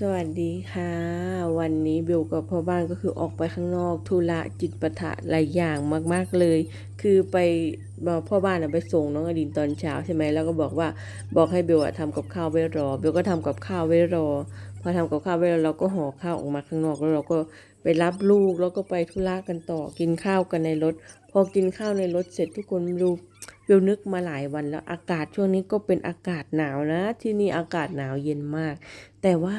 สวัสดีค่ะ วันนี้เบลกับพ่อบ้านก็คือออกไปข้างนอกธุระจิตปะทะหลายอย่างมากๆเลย คือไปพ่อบ้านไปส่งน้องอดินตอนเช้าใช่ไหมแล้วก็บอกว่าบอกให้เบลอะทำกับข้าวไว้รอเบลก็ทำกับข้าวไว้รอพอทำกับข้าวไว้รอเราก็ห่อข้าวออกมาข้างนอกแล้วเราก็ไปรับลูกแล้วก็ไปธุระกันต่อกินข้าวกันในรถ พอกินข้าวในรถเสร็จทุกคนดูเบลนึกมาหลายวันแล้วอากาศช่วงนี้ก็เป็นอากาศหนาวนะ ที่นี่อากาศหนาวเย็นมาก แต่ว่า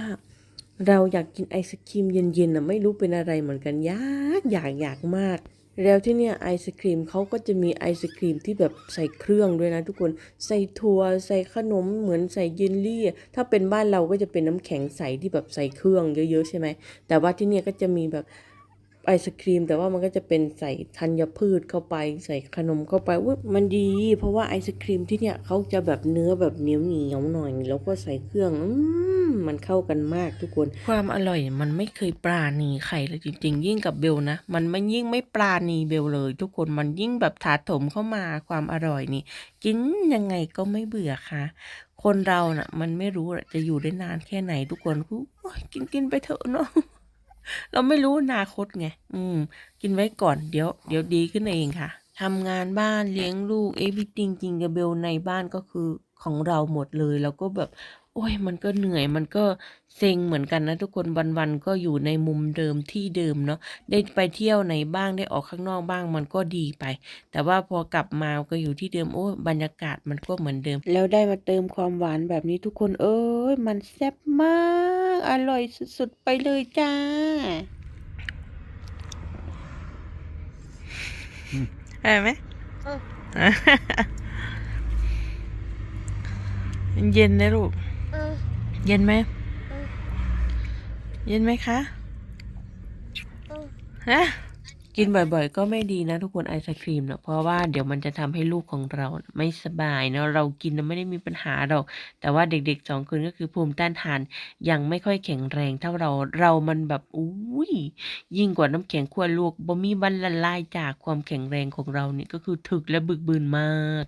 เราอยากกินไอศครีมเย็นๆนะไม่รู้เป็นอะไรเหมือนกันอยากอยากอยากมาก แล้วที่เนี่ยไอศครีมเขาก็จะมีไอศครีมที่แบบใส่เครื่องด้วยนะทุกคนใส่ถั่วใส่ขนมเหมือนใส่เยลลี่ ถ้าเป็นบ้านเราก็จะเป็นน้ำแข็งใสที่แบบใส่เครื่องเยอะๆใช่ไหมแต่ว่าที่เนี่ยก็จะมีแบบ ไอศครีม แต่ว่ามันก็จะเป็นใส่ธัญพืชเข้าไปใส่ขนมเข้าไปอุ๊ยมันดี เพราะว่าไอศครีมที่เนี่ยเขาจะแบบเนื้อแบบเหนียวเหนียวหน่อย แล้วก็ใส่เครื่องมันเข้ากันมากทุกคน ความอร่อยมันไม่เคยปราณีใครเลยจริง ๆ ยิ่งกับเบลนะ มันไม่ยิ่งไม่ปราณีเบลเลย ทุกคนมันยิ่งแบบถาถมเข้ามาความอร่อยนี่กินยังไงก็ไม่เบื่อค่ะ คนเราน่ะ มันไม่รู้จะอยู่ได้นานแค่ไหนทุกคนก็โอ๊ยกินกินไปเถอะเนาะ เราไม่รู้อนาคตไง อืม กินไว้ก่อน เดี๋ยว เดี๋ยวดีขึ้นเองค่ะ ทำงานบ้านเลี้ยงลูก เอวิติงจริงกับเบลในบ้านก็คือของเราหมดเลย แล้วก็แบบ โอ้ย มันก็เหนื่อย มันก็เซ็งเหมือนกันนะทุกคน วันๆ ก็อยู่ในมุมเดิมที่เดิมเนาะ ได้ไปเที่ยวไหนบ้าง ได้ออกข้างนอกบ้าง มันก็ดีไป แต่ว่าพอกลับมาก็อยู่ที่เดิม โอ้บรรยากาศมันก็เหมือนเดิม แล้วได้มาเติมความหวานแบบนี้ทุกคน เอ้ย มันแซ่บมาก อร่อยสุดๆ ไปเลยจ้าได้ไหมเย็นนะลูก เย็นไหม เย็นไหมคะฮะ กินบ่อยๆ ก็ไม่ดีนะทุกคนไอศครีมเนาะเพราะว่าเดี๋ยวมันจะทำให้ลูกของเราไม่สบายเนาะเรากินไม่ได้มีปัญหาหรอกแต่ว่าเด็กๆสองคนก็คือภูมิต้านทานยังไม่ค่อยแข็งแรงเท่าเราเรามันแบบอุ้ยยิ่งกว่าน้ำแข็งขั้วโลกบ่มีบรรละลายจากความแข็งแรงของเราเนี่ยก็คือถึกและบึกบืนมาก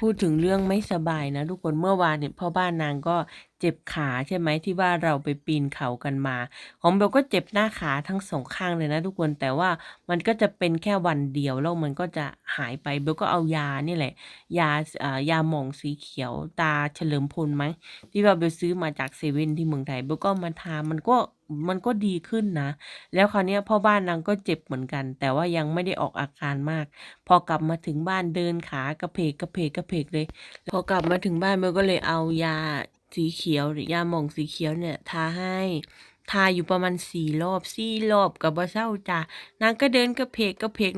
พูดถึงเรื่องไม่สบายนะทุกคนเมื่อวานเนี่ยพ่อบ้านนางก็ เจ็บขาใช่ไหมที่ว่าเราไปปีนเขากันมา ของเบลก็เจ็บหน้าขาทั้งสองข้างเลยนะทุกคนแต่ว่ามันก็จะเป็นแค่วันเดียวแล้วมันก็จะหายไปเบลก็เอายานี่แหละ ยาอ่ายาหมองสีเขียวตาเฉลิมพลไหมที่ว่าเบลซื้อมาจากเซเว่นที่เมืองไทยเบลก็มาทามันก็มันก็ดีขึ้นนะ แล้วคราวนี้พ่อบ้านนางก็เจ็บเหมือนกัน แต่ว่ายังไม่ได้ออกอาการมาก พอกลับมาถึงบ้านเดินขากระเพกกระเพกกระเพกเลย พอกลับมาถึงบ้านเบลก็เลยเอายา สีเขียวหรือยาหม่องสีเขียวเนี่ยทาให้ทาอยู่ประมาณสี่รอบสี่รอบกับบ่เศร้าจ้านางก็เดินกระเพกกระเพก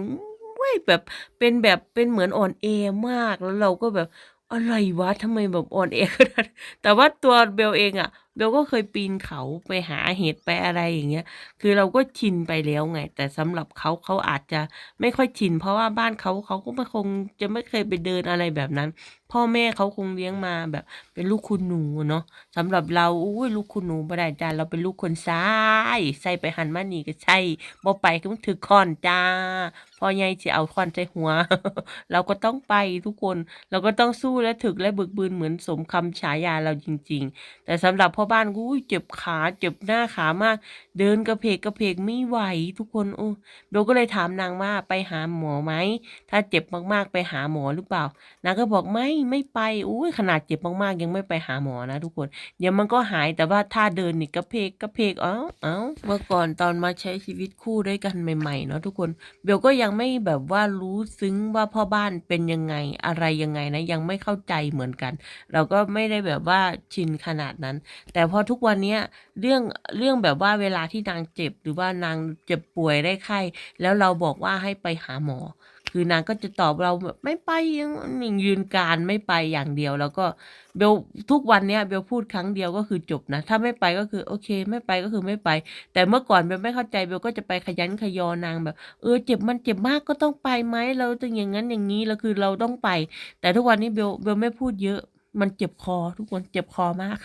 ว้ยแบบเป็นแบบเป็นเหมือนอ่อนเอมากแล้วเราก็แบบอะไรวะทำไมแบบอ่อนเอขนาดแต่ว่าตัวเบลเองอะ เบลก็เคยปีนเขาไปหาเห็ดไปอะไรอย่างเงี้ย คือเราก็ชินไปแล้วไง แต่สำหรับเขาเขาอาจจะไม่ค่อยชิน เพราะว่าบ้านเขาเขาก็ไม่คงจะไม่เคยไปเดินอะไรแบบนั้น พ่อแม่เขาคงเลี้ยงมาแบบ เป็นลูกคุณหนูเนาะสำหรับเราอุ้ยลูกคุณหนูบ่ได้จ้าเราเป็นลูกคนซ้ายใส่ไปหันมานี่ก็ใช่บ่ไปก็ต้องถือค้อนจ้าพ่อใหญ่จะเอาค้อนใส่หัว เราก็ต้องไปทุกคน เราก็ต้องสู้และถึกและบึกบืนเหมือนสมคำฉายาเราจริง ๆ แต่สำหรับพ่อบ้านกูเจ็บขาเจ็บหน้าขามาก เดินกระเพกกระเพกไม่ไหวทุกคนโอ้เบลก็เลยถามนางว่าไปหาหมอไหมถ้าเจ็บมากๆไปหาหมอหรือเปล่านางก็บอกไม่ไม่ไปอุ้ยขนาดเจ็บมากๆ ยังไม่ไปหาหมอนะทุกคน เดี๋ยวมันก็หายแต่ว่าถ้าเดินนี่กระเพกกระเพกเอ้าเอ้าเมื่อก่อนตอนมาใช้ชีวิตคู่ด้วยกันใหม่ๆเนาะทุกคนเบลก็ยังไม่แบบว่ารู้ซึ้งว่าพ่อบ้านเป็นยังไงอะไรยังไงนะยังไม่เข้าใจเหมือนกัน เราก็ไม่ได้แบบว่าชินขนาดนั้นแต่พอทุกวันเนี้ยเรื่องเรื่องแบบว่าเวลาที่นางเจ็บ หรือว่านางเจ็บป่วยได้ไข้แล้วเราบอกว่าให้ไปหาหมอ คือนางก็จะตอบเราแบบไม่ไปยังยังยืนการไม่ไปอย่างเดียว แล้วก็เบลทุกวันเนี้ยเบลพูดครั้งเดียวก็คือจบนะ ถ้าไม่ไปก็คือโอเค ไม่ไปก็คือไม่ไป แต่เมื่อก่อนเบลไม่เข้าใจเบลก็จะไปขยันขยอนางแบบ เออเจ็บมันเจ็บมากก็ต้องไปไหมเราต้องอย่างนั้นอย่างนี้แล้วคือเราต้องไป แต่ทุกวันนี้เบลเบลไม่พูดเยอะมันเจ็บคอทุกคนเจ็บคอมาก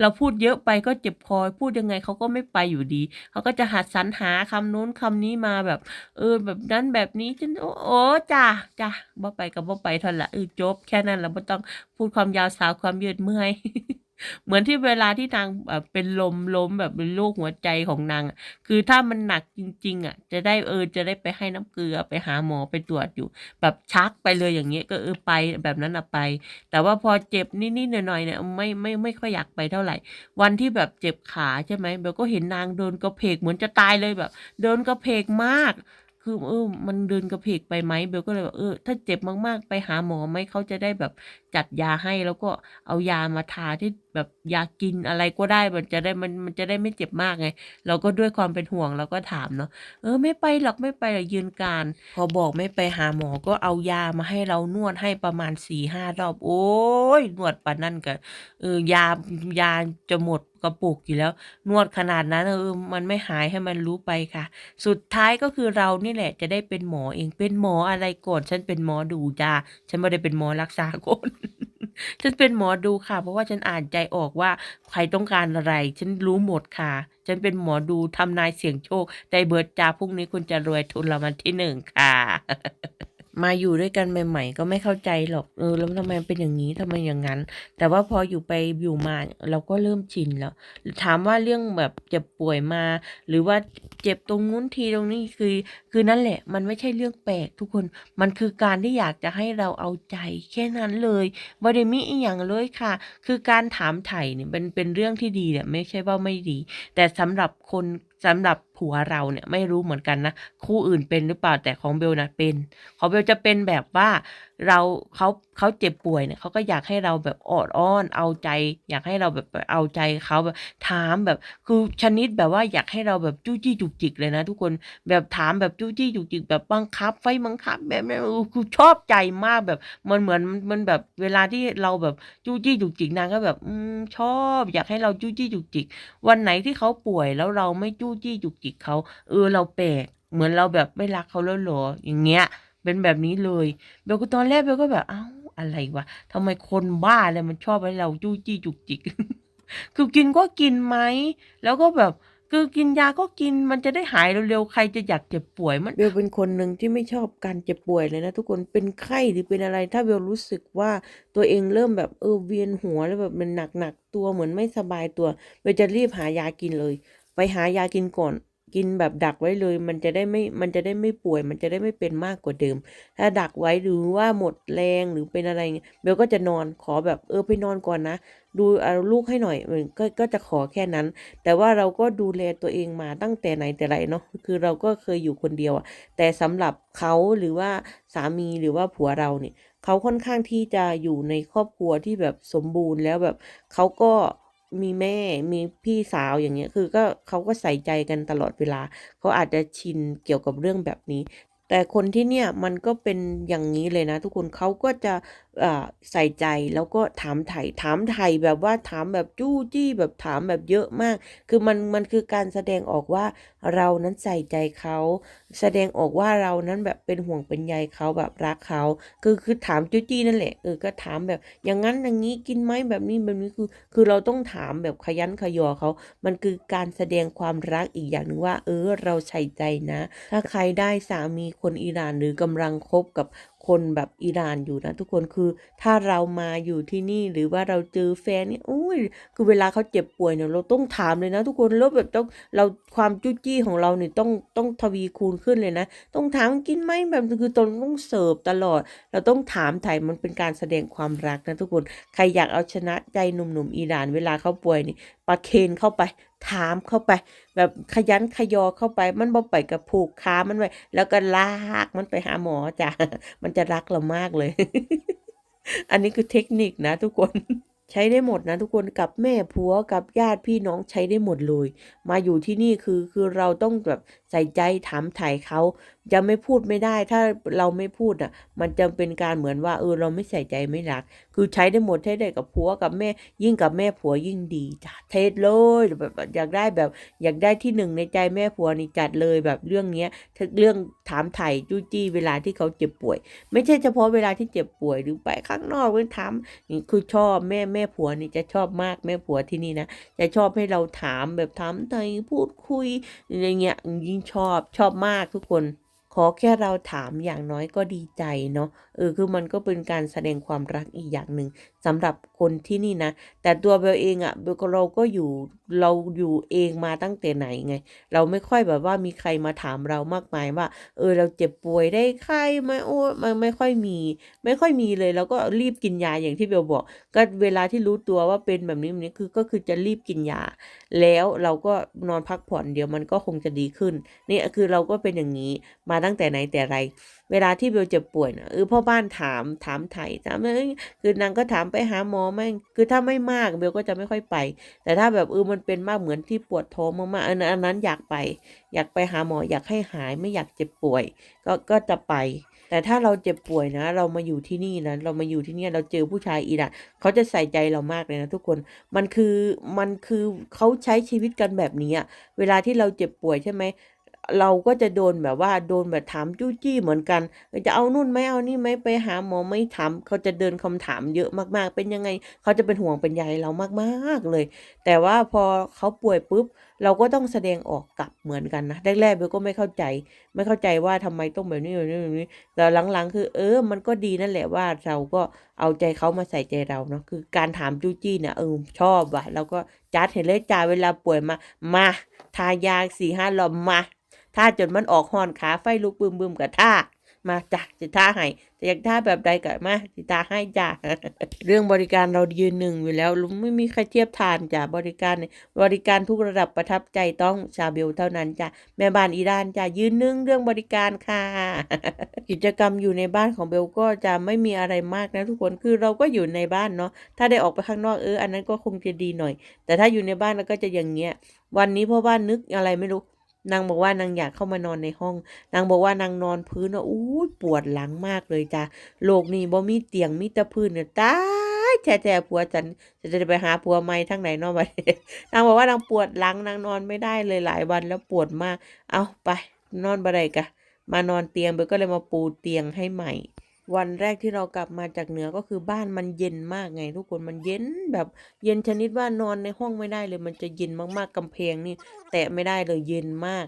เราพูดเยอะไปก็เจ็บคอพูดยังไงเขาก็ไม่ไปอยู่ดี เขาก็จะหัดสรรหาคำนู้นคำนี้มาแบบ เออ แบบนั้นแบบนี้จนโอ้โอ้จ้าจ้าบ่ไปกับบ่ไปท่านั้นละเออจบแค่นั้นแล้วไม่ต้องพูดความยาวสาวความยืดเมื่อย เหมือนที่เวลาที่นางแบบเป็นลมล้มแบบเป็นโรคหัวใจของนางคือถ้ามันหนักจริง ๆ อะ จะได้เออจะได้ไปให้น้ำเกลือไปหาหมอไปตรวจอยู่ แบบชักไปเลยอย่างเงี้ยก็เออไปแบบนั้นอะไป แต่ว่าพอเจ็บนิดๆหน่อยๆเนี่ยไม่ไม่ไม่ค่อยอยากไปเท่าไหร่ วันที่แบบเจ็บขาใช่ไหมเบลก็เห็นนางเดินกระเพกเหมือนจะตายเลยแบบ เดินกระเพกมาก คือเออมันเดินกระเพกไปไหมเบลก็เลยแบบเออถ้าเจ็บมากๆ ไปหาหมอไหมเขาจะได้แบบจัดยาให้แล้วก็เอายามาทาที่แบบยากินอะไรก็ได้มันจะได้มันมันจะได้ไม่เจ็บมากไง เราก็ด้วยความเป็นห่วงเราก็ถามเนาะเออไม่ไปหรอกไม่ไปหรอกยืนการ พอบอกไม่ไปหาหมอก็เอายามาให้เรานวดให้ประมาณสี่ห้ารอบ โอ้ยนวดปานนั่นกันเออยายาจะหมด กระปุกอยู่แล้ว นวดขนาดนั้นเออมันไม่หายให้มันรู้ไปค่ะ สุดท้ายก็คือเรานี่แหละจะได้เป็นหมอเองเป็นหมออะไรก่อนฉันเป็นหมอดูจ้าฉันไม่ได้เป็นหมอรักษาคนฉันเป็นหมอดูค่ะ เพราะว่าฉันอ่านใจออกว่าใครต้องการอะไร ฉันรู้หมดค่ะ ฉันเป็นหมอดูทำนายเสี่ยงโชคได้เบิร์ดจ้าพรุ่งนี้คุณจะรวยทุนรางวัลที่หนึ่งค่ะ มาอยู่ด้วยกันใหม่ๆก็ไม่เข้าใจหรอก เออ แล้วทำไมเป็นอย่างนี้ทำไมอย่างนั้น แต่ว่าพออยู่ไปอยู่มาเราก็เริ่มชินแล้ว ถามว่าเรื่องแบบเจ็บป่วยมา หรือว่าเจ็บตรงนู้นทีตรงนี้คือ คือนั่นแหละ มันไม่ใช่เรื่องแปลกทุกคน มันคือการที่อยากจะให้เราเอาใจ แค่นั้นเลยไม่ได้มีอีกอย่างเลยค่ะ คือการถามไถ่เนี่ยเป็นเป็นเรื่องที่ดีเนี่ยไม่ใช่ว่าไม่ดี แต่สำหรับคนสำหรับ ผัวเราเนี่ยไม่รู้เหมือนกันนะคู่อื่นเป็นหรือเปล่าแต่ของเบลนะเป็น ของเบลจะเป็นแบบว่าเราเขาเขาเจ็บป่วยเนี่ยเขาก็อยากให้เราแบบอดอ้อน เอาใจ อยากให้เราแบบเอาใจเขาแบบถามแบบคือชนิดแบบว่าอยากให้เราแบบจู้จี้จุกจิกเลยนะ ทุกคนแบบถามแบบจู้จี้จุกจิกแบบบังคับ ไฟบังคับแบบนี้คือชอบใจมากแบบมันเหมือนมันแบบเวลาที่เราแบบจู้จี้จุกจิกนางก็แบบอืมชอบ อยากให้เราจู้จี้จุกจิก วันไหนที่เขาป่วยแล้วเราไม่จู้จี้จุกจิกเขา เออเราแปลกเหมือนเราแบบไม่รักเขาแล้วหรอ อย่างเงี้ย เป็นแบบนี้เลยเบลก็ตอนแรกเบลก็แบบเอ้าอะไรวะทำไมคนบ้าอะไรมันชอบให้เราจู้จี้จุกจิก คือกินก็กินไหม แล้วก็แบบคือกินยาก็กินมันจะได้หายเร็วๆ ใครจะอยากเจ็บป่วยมันเบลเป็นคนหนึ่งที่ไม่ชอบการเจ็บป่วยเลยนะ ทุกคนเป็นไข้หรือเป็นอะไร ถ้าเบลรู้สึกว่าตัวเองเริ่มแบบเออเวียนหัวแล้วแบบมันหนักๆตัวเหมือนไม่สบายตัวเบลจะรีบหายากินเลย ไปหายากินก่อน กินแบบดักไว้เลย มันจะได้ไม่มันจะได้ไม่ป่วย มันจะได้ไม่เป็นมากกว่าเดิม ถ้าดักไว้หรือว่าหมดแรงหรือเป็นอะไรเงี้ยเบลก็จะนอนขอแบบเออไปนอนก่อนนะดูเอาลูกให้หน่อยก็ก็จะขอแค่นั้น แต่ว่าเราก็ดูแลตัวเองมาตั้งแต่ไหนแต่ไรเนาะคือเราก็เคยอยู่คนเดียวอะแต่สำหรับเขาหรือว่าสามีหรือว่าผัวเราเนี่ยเขาค่อนข้างที่จะอยู่ในครอบครัวที่แบบสมบูรณ์แล้วแบบเขาก็ มีแม่มีพี่สาวอย่างเงี้ยคือก็เขาก็ใส่ใจกันตลอดเวลาเขาอาจจะชินเกี่ยวกับเรื่องแบบนี้ แต่คนที่เนี่ยมันก็เป็นอย่างนี้เลยนะ ทุกคนเขาก็จะใส่ใจแล้วก็ถามไถ่ถามไถ่แบบว่าถามแบบจู้จี้แบบถามแบบเยอะมาก คือมันมันคือการแสดงออกว่าเรานั้นใส่ใจเขา แสดงออกว่าเรานั้นแบบเป็นห่วงเป็นใยเขาแบบรักเขาคือคือถามจู้จี้นั่นแหละเออก็ถามแบบ อย่างนั้นอย่างนี้กินไหมแบบนี้แบบนี้คือ คือเราต้องถามแบบขยันขยอเขา มันคือการแสดงความรักอีกอย่างหนึ่งว่า เออเราใส่ใจนะ ถ้าใครได้สามีคนอิหร่านหรือกำลังคบกับ คนแบบอิหร่านอยู่นะทุกคนคือถ้าเรามาอยู่ที่นี่หรือว่าเราเจอแฟนนี่โอ้ ยคือเวลาเขาเจ็บป่วยเนี่ยเราต้องถามเลยนะ ทุกคนแล้วแบบต้องเราความจุ้จี้ของเราเนี่ยต้องต้องทวีคูณขึ้นเลยนะ ต้องถามกินไหมแบบคือตนต้องเสิร์ฟตลอด เราต้องถามไถ่มันเป็นการแสดงความรักนะทุกคนใครอยากเอาชนะใจหนุ่มๆอิหร่านเวลาเขาป่วยนี่ประเคนเข้าไปถามเข้าไป แบบขยันขยอเข้าไป มันบ่ไปกับผูกขามันไว้แล้วก็ลากมันไปหาหมอจ้ะมันจะรักเรามากเลย อันนี้คือเทคนิคนะทุกคน ใช้ได้หมดนะทุกคนกับแม่ผัวกับญาติพี่น้องใช้ได้หมดเลย มาอยู่ที่นี่คือคือเราต้องแบบใส่ใจถามถ่ายเขาจะไม่พูดไม่ได้ ถ้าเราไม่พูดอะ มันจะเป็นการเหมือนว่าเออเราไม่ใส่ใจไม่รัก คือใช้ได้หมดใช้ได้กับผัวกับแม่ ยิ่งกับแม่ผัวยิ่งดีจ้ะเทสเลยแบบอยากได้แบบ อยากได้ที่หนึ่งในใจแม่ผัวนี่จัดเลยแบบเรื่องเนี้ยเรื่องถามไถ่จู้จี้เวลาที่เขาเจ็บป่วย ไม่ใช่เฉพาะเวลาที่เจ็บป่วยหรือไปข้างนอกเว้นถามคือชอบแม่แม่ผัวนี่จะชอบมากแม่ผัวที่นี่นะจะชอบให้เราถามแบบถามไถ่พูดคุยอะไรเงี้ยยิ่งชอบชอบมากทุกคน ขอแค่เราถามอย่างน้อยก็ดีใจเนาะเออคือมันก็เป็นการแสดงความรักอีกอย่างหนึ่ง สำหรับคนที่นี่นะ แต่ตัวเบลเองอะเบลเราก็อยู่เราอยู่เองมาตั้งแต่ไหนไง เราไม่ค่อยแบบว่ามีใครมาถามเรามากมายว่า เออเราเจ็บป่วยได้ไข้ไหมโอ้มันไม่ค่อยมี ไม่ค่อยมีเลยเราก็รีบกินยาอย่างที่เบลบอก ก็เวลาที่รู้ตัวว่าเป็นแบบนี้แบบนี้คือก็คือจะรีบกินยา แล้วเราก็นอนพักผ่อนเดี๋ยวมันก็คงจะดีขึ้น นี่คือเราก็เป็นอย่างนี้มาตั้งแต่ไหนแต่ไรเวลาที่เบลเจ็บป่วยนะเออพ่อบ้านถามถามไถ่ถามเอ้ยคือนางก็ถามไปหาหมอไหมคือถ้าไม่มากเบลก็จะไม่ค่อยไป แต่ถ้าแบบเออมันเป็นมากเหมือนที่ปวดท้องมากๆอันนั้นอยากไป อยากไปหาหมออยากให้หายไม่อยากเจ็บป่วย ก็ก็จะไป แต่ถ้าเราเจ็บป่วยนะ เรามาอยู่ที่นี่นะเรามาอยู่ที่นี่เราเจอผู้ชายอีน่ะเขาจะใส่ใจเรามากเลยนะทุกคนมันคือมันคือเขาใช้ชีวิตกันแบบนี้เวลาที่เราเจ็บป่วยใช่ไหม เราก็จะโดนแบบว่าโดนแบบถามจู้จี้เหมือนกันจะเอานู่นไหมเอานี่ไหมไปหาหมอไม่ถามเขาจะเดินคำถามเยอะมากๆ เป็นยังไง เขาจะเป็นห่วงเป็นใยเรามากๆเลย แต่ว่าพอเขาป่วยปุ๊บ เราก็ต้องแสดงออกกลับเหมือนกันนะแรกๆเบลก็ไม่เข้าใจ ไม่เข้าใจว่าทำไมต้องแบบนี้แบบนี้แบบนี้แต่หลังๆ คือ เออ มันก็ดีนั่นแหละว่าเราก็เอาใจเขามาใส่ใจเราเนาะคือการถามจู้จี้เนี่ยเออชอบว่ะเราก็จัดเห็นเลยจ่าเวลาป่วยมามาทายาสี่ห้าหลอมมา ท่าจนมันออกหอนขาไฟลุกบึมบึมกับท่ามาจ้ะจะท่าให้แต่อยากท่าแบบใดก็มาสิท่าให้จ้ะเรื่องบริการเรายืนหนึ่งอยู่แล้วไม่มีใครเทียบทานจ้ะบริการเนี่ยบริการทุกระดับประทับใจต้องชาเบลเท่านั้นจ้ะแม่บ้านอีดานจ้ะยืนหนึ่งเรื่องบริการค่ะ กิจกรรมอยู่ในบ้านของเบลก็จะไม่มีอะไรมากนะทุกคนคือเราก็อยู่ในบ้านเนาะถ้าได้ออกไปข้างนอกเอออันนั้นก็คงจะดีหน่อย แต่ถ้าอยู่ในบ้านเราก็จะอย่างเงี้ยวันนี้พ่อบ้านนึกอะไรไม่รู้ นางบอกว่านางอยากเข้ามานอนในห้อง นางบอกว่านางนอนพื้นอะอู้ปวดหลังมากเลยจ้ะโลกนี้บ่มีเตียงมีแต่พื้นเนี่ยตายแท้ๆผัวฉันจะจะไปหาผัวใหม่ทั้งไหนนอกบัดนี้นางบอกว่านางปวดหลังนางนอนไม่ได้เลยหลายวันแล้วปวดมาก เอาไปนอนบ่ได้กะมานอนเตียงเบลก็เลยมาปูเตียงให้ใหม่ วันแรกที่เรากลับมาจากเหนือก็คือบ้านมันเย็นมากไง ทุกคนมันเย็นแบบเย็นชนิดว่านอนในห้องไม่ได้เลย มันจะเย็นมากๆกำแพงนี่แตะไม่ได้เลยเย็นมาก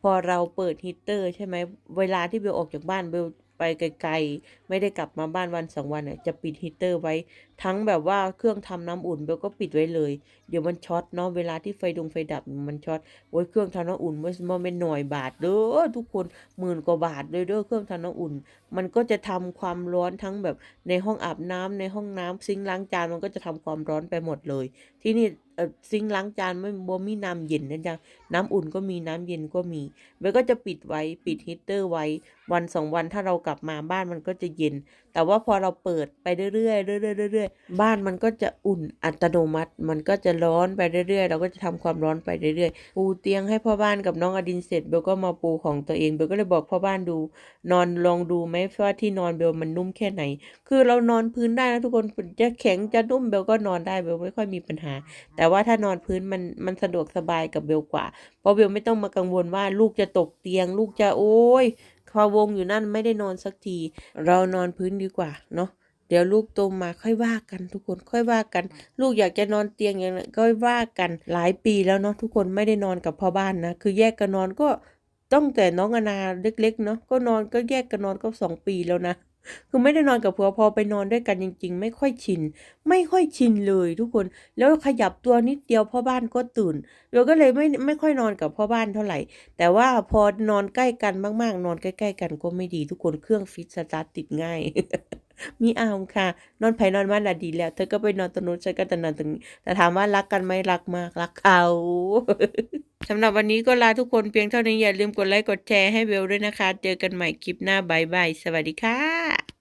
พอเราเปิดฮีเตอร์ใช่ไหมเวลาที่เบลออกจากบ้านเบล ไปไกลๆ ไม่ได้กลับมาบ้านวันสองวันเนี่ยจะปิดฮีเตอร์ไว้ ทั้งแบบว่าเครื่องทำน้ำอุ่นเบลก็ปิดไว้เลย เดี๋ยวมันช็อตเนาะเวลาที่ไฟดงไฟดับมันช็อตโอ้ยเครื่องทำน้ำอุ่นเมันมันเป็นหน่อยบาทเด้อทุกคนหมื่นกว่าบาทเลยเด้อเครื่องทำน้ำอุ่น มันก็จะทำความร้อนทั้งแบบในห้องอาบน้ำในห้องน้ำซิงล้างจานมันก็จะทำความร้อนไปหมดเลย ที่นี่ ซิงล้างจานไม่บ่มีน้ำเย็นนะจ๊ะน้ำอุ่นก็มีน้ำเย็นก็มีเบลก็จะปิดไว้ปิดฮีเตอร์ไว้ วันสองวันถ้าเรากลับมาบ้านมันก็จะเย็น แต่ว่าพอเราเปิดไปเรื่อยๆเรื่อยๆเรื่อยๆบ้านมันก็จะอุ่นอัตโนมัติ มันก็จะร้อนไปเรื่อยๆ เราก็จะทำความร้อนไปเรื่อยๆปูเตียงให้พ่อบ้านกับน้องอดินเสร็จเบลก็มาปูของตัวเองเบลก็เลยบอกพ่อบ้านดู นอนลองดูไหมว่าที่นอนเบลมันนุ่มแค่ไหน คือเรานอนพื้นได้นะทุกคนจะแข็งจะนุ่มเบลก็นอนได้เบลไม่ค่อยมีปัญหา แต่ว่าถ้านอนพื้นมันมันสะดวกสบายกับเบลกว่า เพราะเบลไม่ต้องมากังวลว่าลูกจะตกเตียงลูกจะโอ้ย พอวงอยู่นั่นไม่ได้นอนสักที เรานอนพื้นดีกว่าเนาะเดี๋ยวลูกโตมาค่อยว่ากันทุกคนค่อยว่ากัน ลูกอยากจะนอนเตียงอย่างไรก็ว่ากันหลายปีแล้วเนาะทุกคนไม่ได้นอนกับพ่อบ้านนะ คือแยกกันนอนก็ตั้งแต่น้องอนาเล็กๆเนาะก็นอนก็แยกกันนอนก็สองปีแล้วนะ คือไม่ได้นอนกับผัวพอไปนอนด้วยกันจริง ๆ ไม่ค่อยชิน ไม่ค่อยชินเลยทุกคน แล้วขยับตัวนิดเดียวพ่อบ้านก็ตื่นเราก็เลยไม่ไม่ค่อยนอนกับพ่อบ้านเท่าไหร่ แต่ว่าพอนอนใกล้กันมาก ๆ นอนใกล้ ๆ กันก็ไม่ดีทุกคนเครื่องฟิตสตาร์ทติดง่าย มีอาค่ะ นอนไผนอนมันละดีแล้ว เธอก็ไปนอนตรงนู้นฉันก็จะนอนตรงนี้ แต่ถามว่ารักกันไหมรักมากรักเขาสำหรับวันนี้ก็ลาทุกคนเพียงเท่านี้อย่าลืมกดไลค์กดแชร์ให้เบลด้วยนะคะ เจอกันใหม่คลิปหน้าบายบายสวัสดีค่ะ